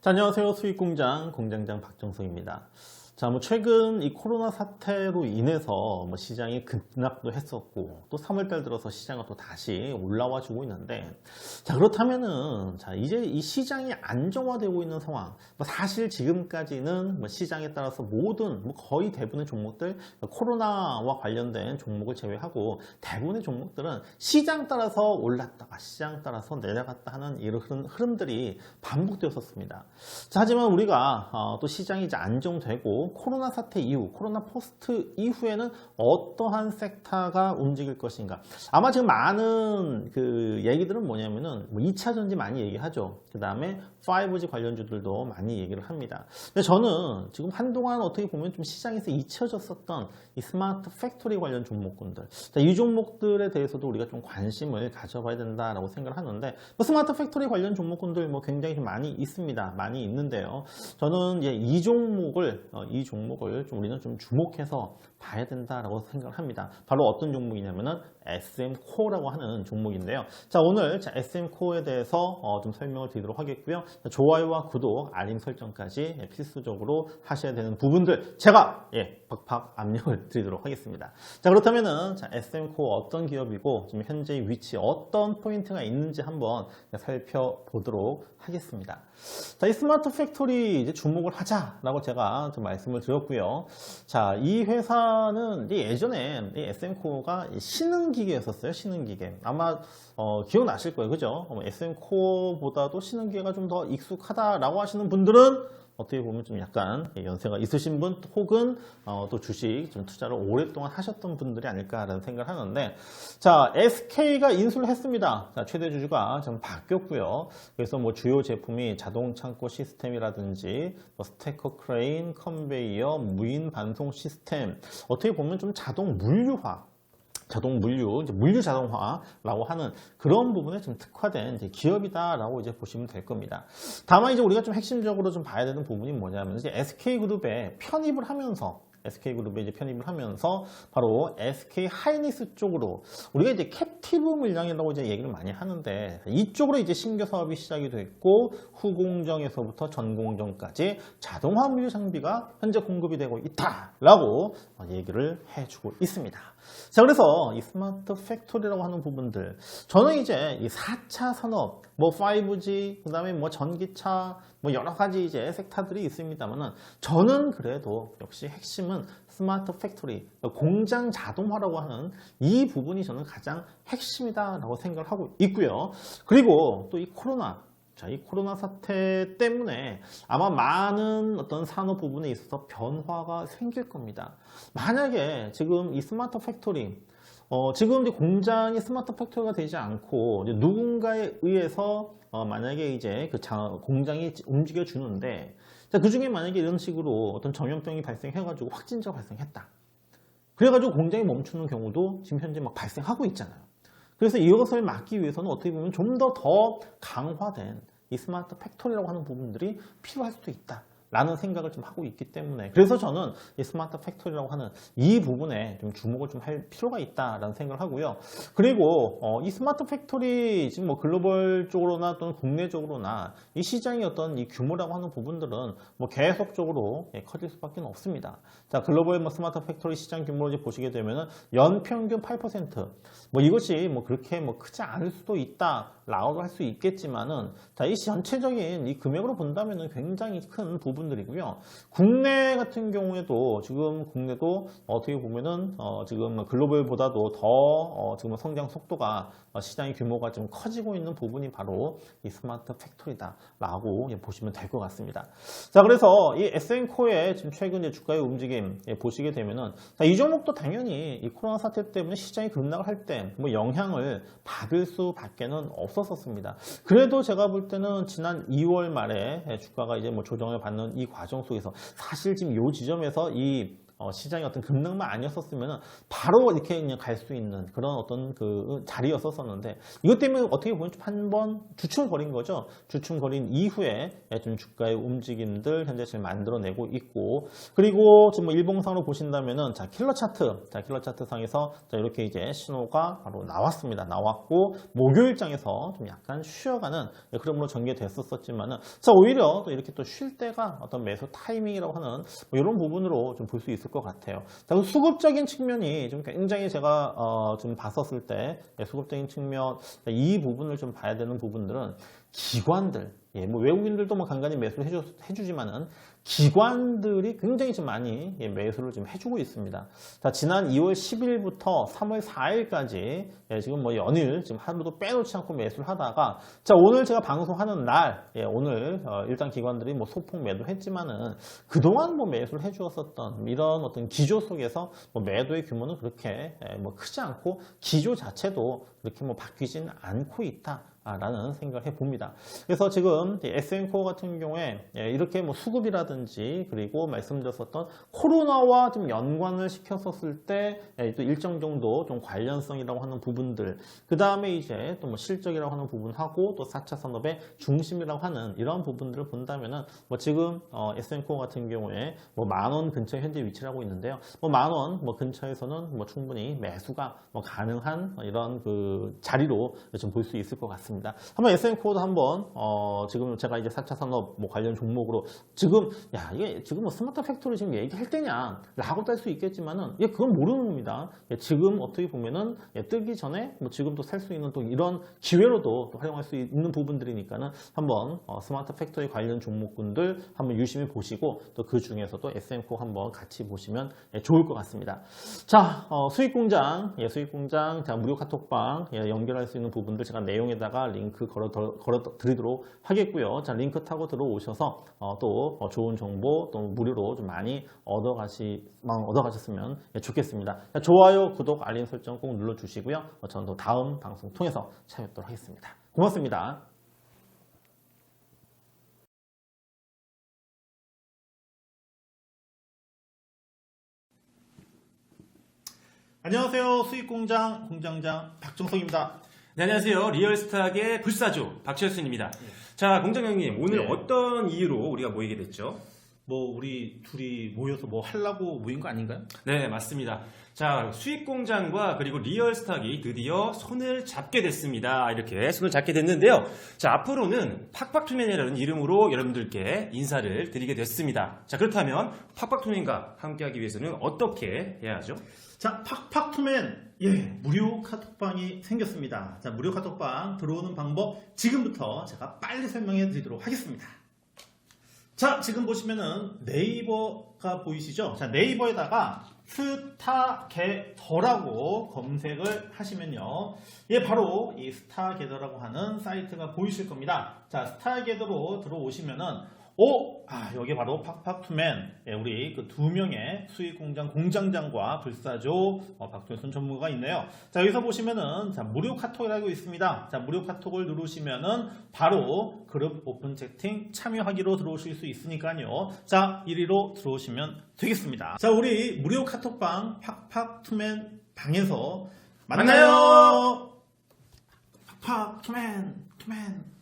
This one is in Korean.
자, 안녕하세요. 수익공장 공장장 박정석입니다. 자, 뭐 최근 이 코로나 사태로 인해서 뭐 시장이 급락도 했었고 또 3월달 들어서 시장은 또 다시 올라와 주고 있는데 자 그렇다면은 자 이제 이 시장이 안정화되고 있는 상황 뭐 사실 지금까지는 뭐 시장에 따라서 모든 뭐 거의 대부분의 종목들 코로나와 관련된 종목을 제외하고 대부분의 종목들은 시장 따라서 올랐다가 시장 따라서 내려갔다 하는 이런 흐름- 흐름들이 반복되었었습니다. 자, 하지만 우리가 어, 또 시장이 이제 안정되고 코로나 사태 이후, 코로나 포스트 이후에는 어떠한 섹터가 움직일 것인가? 아마 지금 많은 그 얘기들은 뭐냐면은 뭐 2차 전지 많이 얘기하죠. 그 다음에 5G 관련주들도 많이 얘기를 합니다. 근데 저는 지금 한동안 어떻게 보면 좀 시장에서 잊혀졌었던 이 스마트 팩토리 관련 종목군들. 자, 이 종목들에 대해서도 우리가 좀 관심을 가져봐야 된다라고 생각을 하는데, 뭐 스마트 팩토리 관련 종목군들 뭐 굉장히 좀 많이 있습니다. 많이 있는데요. 저는 이제 이 종목을, 어, 이 종목을 좀 우리는 좀 주목해서 봐야 된다라고 생각을 합니다. 바로 어떤 종목이냐면은 SM 코어라고 하는 종목인데요. 자, 오늘 자, SM 코어에 대해서 어, 좀 설명을 드리도록 하겠고요. 자, 좋아요와 구독, 알림 설정까지 예, 필수적으로 하셔야 되는 부분들 제가 예, 박박 압력을 드리도록 하겠습니다. 자, 그렇다면은 자, SM 코어 어떤 기업이고 지금 현재 위치 어떤 포인트가 있는지 한번 살펴보도록 하겠습니다. 자, 이 스마트 팩토리 이제 주목을 하자라고 제가 좀 말씀을 드렸고요. 자, 이 회사는 예전에 이 SM코어가 신흥기 계였었어요. 신흥 기계. 아마 어, 기억나실 거예요. 그죠? SM코어보다도 신흥 기계가 좀 더 익숙하다라고 하시는 분들은 어떻게 보면 좀 약간 연세가 있으신 분 혹은 어, 또 주식 좀 투자를 오랫동안 하셨던 분들이 아닐까라는 생각을 하는데 자 SK가 인수를 했습니다. 자, 최대 주주가 좀 바뀌었고요. 그래서 뭐 주요 제품이 자동 창고 시스템이라든지 뭐 스테커 크레인, 컨베이어, 무인 반송 시스템 어떻게 보면 좀 자동 물류화 자동 물류, 물류 자동화라고 하는 그런 부분에 좀 특화된 기업이다라고 이제 보시면 될 겁니다. 다만 이제 우리가 좀 핵심적으로 좀 봐야 되는 부분이 뭐냐면 이제 SK 그룹에 편입을 하면서 SK 그룹에 이제 편입을 하면서 바로 SK 하이닉스 쪽으로 우리가 이제 캡티브 물량이라고 이제 얘기를 많이 하는데 이쪽으로 이제 신규 사업이 시작이 됐고 후공정에서부터 전공정까지 자동화 물류 장비가 현재 공급이 되고 있다라고 어, 얘기를 해주고 있습니다. 자, 그래서 이 스마트 팩토리라고 하는 부분들, 저는 이제 이 4차 산업, 뭐 5G, 그 다음에 뭐 전기차, 뭐 여러 가지 이제 섹터들이 있습니다만은 저는 그래도 역시 핵심은 스마트 팩토리, 공장 자동화라고 하는 이 부분이 저는 가장 핵심이다라고 생각을 하고 있고요. 그리고 또 이 코로나, 자, 이 코로나 사태 때문에 아마 많은 어떤 산업 부분에 있어서 변화가 생길 겁니다. 만약에 지금 이 스마트 팩토리, 어, 지금 이제 공장이 스마트 팩토리가 되지 않고 누군가에 의해서 어, 만약에 이제 그 자- 공장이 움직여 주는데 그 중에 만약에 이런 식으로 어떤 전염병이 발생해가지고 확진자가 발생했다. 그래가지고 공장이 멈추는 경우도 지금 현재 막 발생하고 있잖아요. 그래서 이것을 막기 위해서는 어떻게 보면 좀 더더 강화된 이 스마트 팩토리라고 하는 부분들이 필요할 수도 있다. 라는 생각을 좀 하고 있기 때문에 그래서 저는 이 스마트 팩토리라고 하는 이 부분에 좀 주목을 좀 할 필요가 있다라는 생각을 하고요. 그리고 어, 이 스마트 팩토리 지금 뭐 글로벌 쪽으로나 또는 국내적으로나 이 시장의 어떤 이 규모라고 하는 부분들은 뭐 계속적으로 예, 커질 수밖에 없습니다. 자 글로벌 뭐 스마트 팩토리 시장 규모를 이제 보시게 되면은 연 평균 8%뭐 이것이 뭐 그렇게 뭐 크지 않을 수도 있다라고 할 수 있겠지만은 자이 전체적인 이 금액으로 본다면은 굉장히 큰 부분 들이고요. 국내 같은 경우에도 지금 국내도 어떻게 보면은 어, 지금 글로벌보다도 더 어, 지금 성장 속도가 어, 시장의 규모가 좀 커지고 있는 부분이 바로 이 스마트 팩토리다라고 예, 보시면 될 것 같습니다. 자, 그래서 이 SN코의 지금 최근 주가의 움직임 예, 보시게 되면은 자, 이 종목도 당연히 이 코로나 사태 때문에 시장이 급락을 할 때 뭐 영향을 받을 수밖에는 없었었습니다. 그래도 제가 볼 때는 지난 2월 말에 예, 주가가 이제 뭐 조정을 받는 이 과정 속에서 사실 지금 이 지점에서 이 어, 시장의 어떤 급락만 아니었었으면 바로 이렇게 그냥 갈 수 있는 그런 어떤 그 자리였었었는데 이것 때문에 어떻게 보면 좀 한번 주춤거린 거죠. 주춤거린 이후에 좀 주가의 움직임들 현재 지금 만들어내고 있고 그리고 지금 뭐 일봉상으로 보신다면은 자 킬러 차트 자 킬러 차트 상에서 자 이렇게 이제 신호가 바로 나왔습니다. 나왔고 목요일장에서 좀 약간 쉬어가는 흐름으로 전개됐었었지만은 자 오히려 또 이렇게 또 쉴 때가 어떤 매수 타이밍이라고 하는 뭐 이런 부분으로 좀 볼 수 있을 것 같아요. 자, 그 수급적인 측면이 좀 굉장히 제가 어, 좀 봤었을 때 예, 수급적인 측면 이 부분을 좀 봐야 되는 부분들은 기관들 예, 뭐 외국인들도 뭐 간간히 매수를 해주, 해주지만은 기관들이 굉장히 좀 많이 예, 매수를 좀 해주고 있습니다. 자, 지난 2월 10일부터 3월 4일까지 예, 지금 뭐 연일 지금 하루도 빼놓지 않고 매수를 하다가 자, 오늘 제가 방송하는 날 예, 오늘 어, 일단 기관들이 뭐 소폭 매도했지만은 그동안 뭐 매수를 해주었었던 이런 어떤 기조 속에서 뭐 매도의 규모는 그렇게 예, 뭐 크지 않고 기조 자체도 그렇게 뭐 바뀌진 않고 있다. 라는 생각을 해봅니다. 그래서 지금 SM코어 같은 경우에 예, 이렇게 뭐 수급이라든지 그리고 말씀드렸었던 코로나와 좀 연관을 시켰었을 때 또 일정 정도 좀 관련성이라고 하는 부분들 그 다음에 이제 또 뭐 실적이라고 하는 부분하고 또 4차 산업의 중심이라고 하는 이런 부분들을 본다면은 뭐 지금 어, SM코어 같은 경우에 뭐 만원 근처에 현재 위치를 하고 있는데요. 뭐 만원 뭐 근처에서는 뭐 충분히 매수가 뭐 가능한 이런 그 자리로 좀 볼 수 있을 것 같습니다. 한번 SM 코드 한번 어, 지금 제가 이제 4차 산업 뭐 관련 종목으로 지금 야 이게 지금 뭐 스마트 팩토리 지금 얘기할 때냐라고 딸수 있겠지만은 예 그건 모르는 겁니다. 예, 지금 어떻게 보면은 예, 뜨기 전에 뭐 지금 또 살 수 있는 또 이런 기회로도 또 활용할 수 있는 부분들이니까는 한번 어, 스마트 팩토리 관련 종목군들 한번 유심히 보시고 또 그 중에서도 SM 코 한번 같이 보시면 예, 좋을 것 같습니다. 자 어, 수익 공장 예, 수익 공장 자 무료 카톡방 예, 연결할 수 있는 부분들 제가 내용에다가 링크 걸어, 걸어 드리도록 하겠고요. 자, 링크 타고 들어오셔서 어, 또 어, 좋은 정보 또 무료로 좀 많이 얻어가시, 얻어가셨으면 예, 좋겠습니다. 자, 좋아요, 구독, 알림 설정 꼭 눌러주시고요. 어, 저는 또 다음 방송 통해서 찾아뵙도록 하겠습니다. 고맙습니다. 안녕하세요. 수익공장 공장장 박정석입니다. 네, 안녕하세요. 리얼스탁의 불사조 박철순입니다. 자, 공장장님, 오늘 네. 어떤 이유로 우리가 모이게 됐죠? 뭐 우리 둘이 모여서 뭐 하려고 모인 거 아닌가요? 네, 맞습니다. 자, 수익공장과 그리고 리얼스탁이 드디어 손을 잡게 됐습니다. 이렇게 손을 잡게 됐는데요. 자, 앞으로는 팍팍투맨이라는 이름으로 여러분들께 인사를 드리게 됐습니다. 자, 그렇다면 팍팍투맨과 함께하기 위해서는 어떻게 해야 하죠? 자, 팍팍투맨 예, 무료 카톡방이 생겼습니다. 자, 무료 카톡방 들어오는 방법 지금부터 제가 빨리 설명해 드리도록 하겠습니다. 자, 지금 보시면은 네이버가 보이시죠? 자, 네이버에다가 스타게더라고 검색을 하시면요. 예, 바로 이 스타게더라고 하는 사이트가 보이실 겁니다. 자, 스타게더로 들어오시면은 오! 아, 여기 바로 팍팍투맨. 예, 우리 그 두 명의 수익공장 공장장과 불사조 어, 박철순 전무가 있네요. 자, 여기서 보시면은 자, 무료 카톡이라고 있습니다. 자, 무료 카톡을 누르시면은 바로 그룹 오픈 채팅 참여하기로 들어오실 수 있으니까요. 자, 1위로 들어오시면 되겠습니다. 자, 우리 무료 카톡방 팍팍투맨 방에서 만나요. 팍팍 투맨, 투맨.